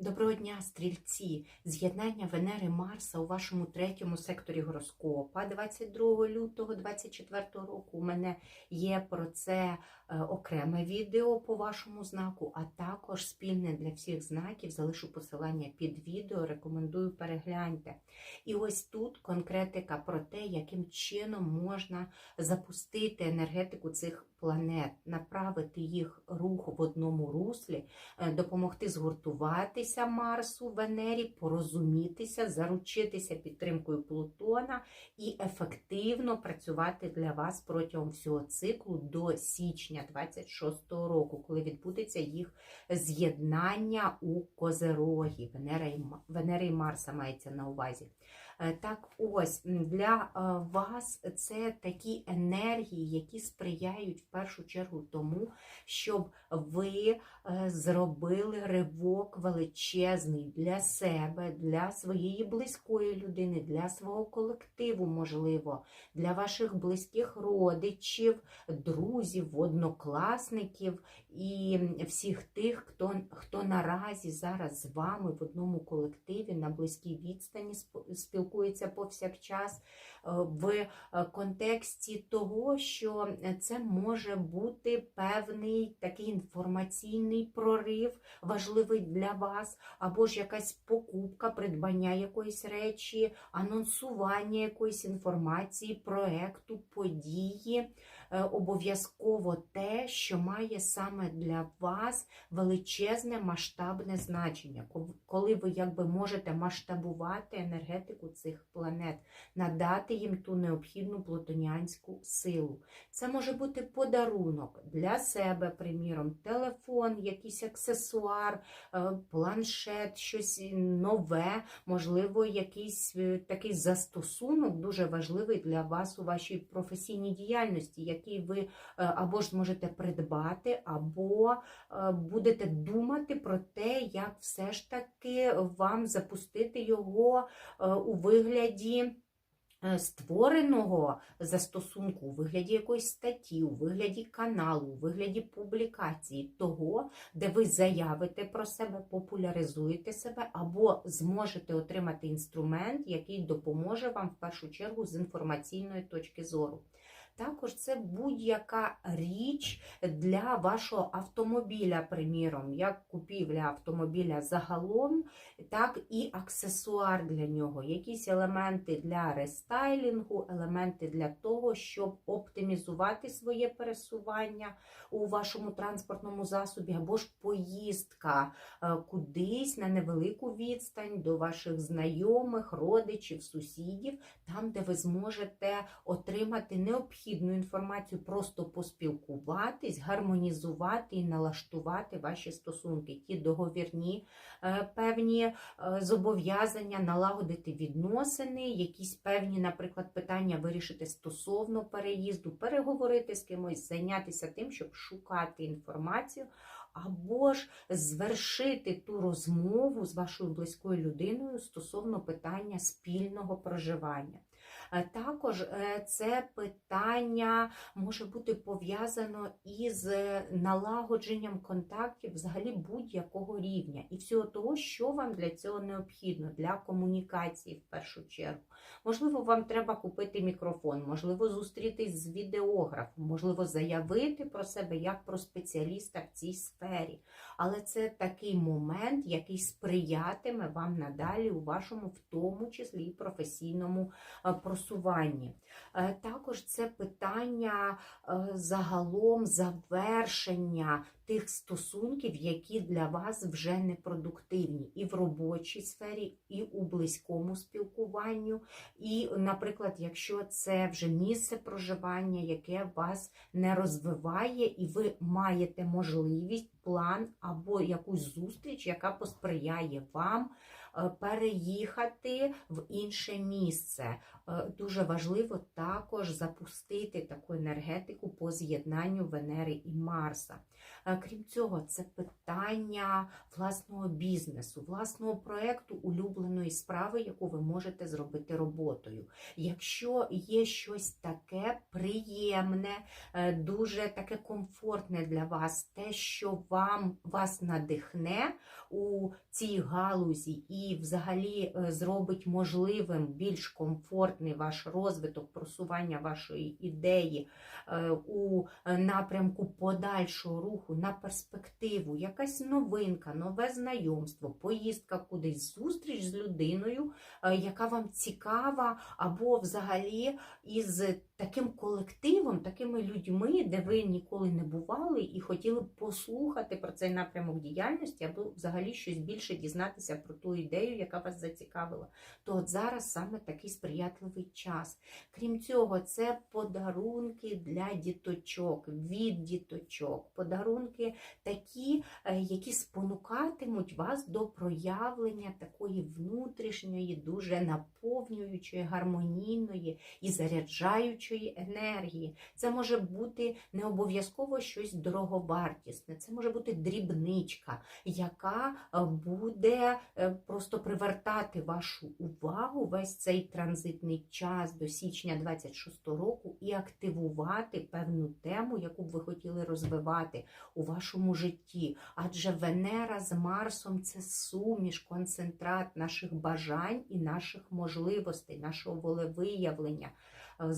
Доброго дня, стрільці! З'єднання Венери Марса у вашому третьому секторі гороскопа 22 лютого 2024 року. У мене є про це окреме відео по вашому знаку, а також спільне для всіх знаків. Залишу посилання під відео, рекомендую перегляньте. І ось тут конкретика про те, яким чином можна запустити енергетику цих планет, направити їх рух в одному руслі, е, допомогти згуртуватися Марсу, Венері, порозумітися, заручитися підтримкою Плутона і ефективно працювати для вас протягом всього циклу до січня 26-го року, коли відбудеться їх з'єднання у Козерогі. Венера і Марса мається на увазі. Е, Так ось для е, вас це такі енергії, які сприяють в першу чергу тому, щоб ви е, зробили ривок величезний для себе, для своєї близької людини, для свого колективу, можливо, для ваших близьких родичів, друзів, однокласників і всіх тих, хто, хто наразі зараз з вами в одному колективі на близькій відстані сп- спілкується повсякчас е, в е, контексті того, що це може бути певний такий інформаційний прорив, важливий для вас, або ж якась покупка, придбання якоїсь речі, анонсування якоїсь інформації, проекту, події. Е, Обов'язково те, що має саме для вас величезне масштабне значення, коли ви якби можете масштабувати енергетику цих планет, надати їм ту необхідну плутоніанську силу. Це може бути подарунок для себе, приміром, телефон, якийсь аксесуар, е, планшет, щось нове, можливо, якийсь е, такий застосунок дуже важливий для вас у вашій професійній діяльності, який ви е, або ж зможете придбати, або е, будете думати про те, як все ж таки вам запустити його е, у вигляді. Створеного застосунку у вигляді якоїсь статті, у вигляді каналу, у вигляді публікації, того, де ви заявите про себе, популяризуєте себе, або зможете отримати інструмент, який допоможе вам в першу чергу з інформаційної точки зору. Також це будь-яка річ для вашого автомобіля, приміром, як купівля автомобіля загалом, так і аксесуар для нього, якісь елементи для рестайлінгу, елементи для того, щоб оптимізувати своє пересування у вашому транспортному засобі, або ж поїздка е, кудись на невелику відстань до ваших знайомих, родичів, сусідів, там, де ви зможете отримати необхідну інформацію, просто поспілкуватись, гармонізувати і налаштувати ваші стосунки, ті договірні е, певні е, зобов'язання, налагодити відносини, якісь певні, наприклад, питання вирішити стосовно переїзду, переговорити з кимось, зайнятися тим, щоб шукати інформацію. Або ж звершити ту розмову з вашою близькою людиною стосовно питання спільного проживання. Е, Також е, це питання може бути пов'язано із е, налагодженням контактів взагалі будь-якого рівня і всього того, що вам для цього необхідно для комунікації в першу чергу. Можливо, вам треба купити мікрофон, можливо, зустрітись з відеографом, можливо, заявити про себе як про спеціаліста в цій сфері. Але це такий момент, який сприятиме вам надалі у вашому, в тому числі і професійному е, просуванні. Е, Також це питання е, загалом завершення тих стосунків, які для вас вже непродуктивні і в робочій сфері, і у близькому спілкуванню. І, наприклад, якщо це вже місце проживання, яке вас не розвиває, і ви маєте можливість, план або якусь зустріч, яка посприяє вам е, переїхати в інше місце. Е, Дуже важливо також запустити таку енергетику по з'єднанню Венери і Марса. Крім цього, це питання власного бізнесу, власного проекту, улюбленої справи, яку ви можете зробити роботою. Якщо є щось таке приємне, е, дуже таке комфортне для вас, те, що вам вас надихне у цій галузі і взагалі е, зробить можливим більш комфортний ваш розвиток, просування вашої ідеї е, у напрямку подальшого руху на перспективу, якась новинка, нове знайомство, поїздка кудись, зустріч з людиною, яка вам цікава, або взагалі із таким колективом, такими людьми, де ви ніколи не бували, і хотіли б послухати про цей напрямок діяльності, або взагалі щось більше дізнатися про ту ідею, яка вас зацікавила. То от зараз саме такий сприятливий час. Крім цього, це подарунки для діточок, від діточок, подарунки такі, е, які спонукатимуть вас до проявлення такої внутрішньої, дуже наповнюючої, гармонійної і заряджаючої енергії. Це може бути не обов'язково щось дороговартісне, це може бути дрібничка, яка е, буде е, просто привертати вашу увагу весь цей транзитний час до січня 26 року і активувати певну тему, яку б ви хотіли розвивати у вашому житті. Адже Венера з Марсом це суміш, концентрат наших бажань і наших можливостей, нашого волевиявлення. Е,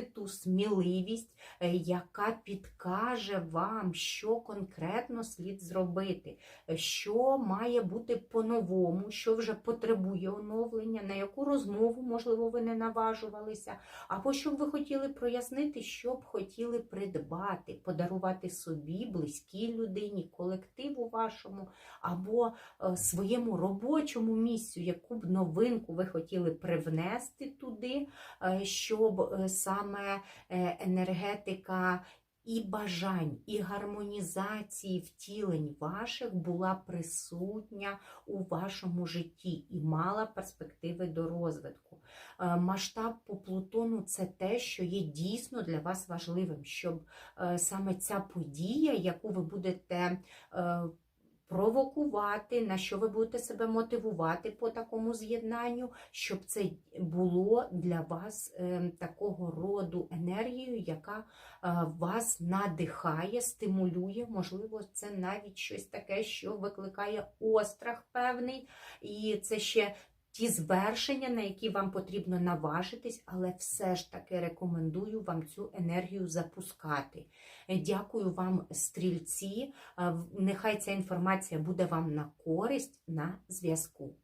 Здобувайте ту сміливість, е, яка підкаже вам, що конкретно слід зробити, е, що має бути по-новому, що вже потребує оновлення, на яку розмову, можливо, ви не наважувалися, або що б ви хотіли прояснити, що б хотіли придбати, подарувати собі, близькій людині, колективу вашому, або е, своєму робочому місцю, яку б новинку ви хотіли привнести туди, щоб е, саме е, енергетика і бажань, і гармонізації втілень ваших була присутня у вашому житті і мала перспективи до розвитку. Е, Масштаб по Плутону це те, що є дійсно для вас важливим, щоб е, саме ця подія, яку ви будете провокувати, на що ви будете себе мотивувати по такому з'єднанню, щоб це було для вас е, такого роду енергією, яка е, вас надихає, стимулює. Можливо, це навіть щось таке, що викликає острах певний, і це ще. Ті звершення, на які вам потрібно наважитись, але все ж таки рекомендую вам цю енергію запускати. Е, Дякую вам, стрільці. Е, Нехай ця інформація буде вам на користь на зв'язку.